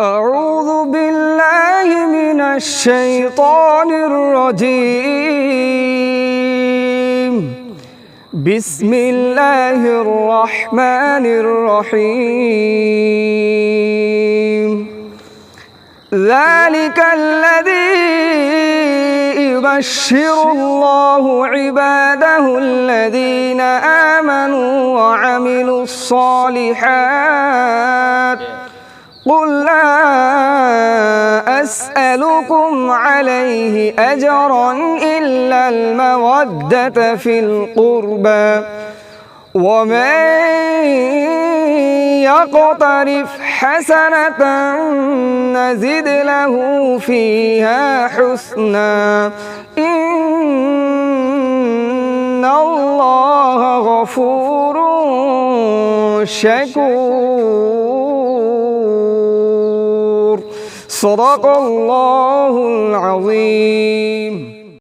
أعوذ بالله من الشيطان الرجيم. بسم الله الرحمن الرحيم. ذلك الذي يبشر الله عباده الذين آمنوا وعملوا الصالحات قل لا أسألكم عليه أجرا إلا المودة في القربى. ومن يقترف حسنة نزد له فيها حسنا. إن الله غفور شكور. صدق الله العظيم.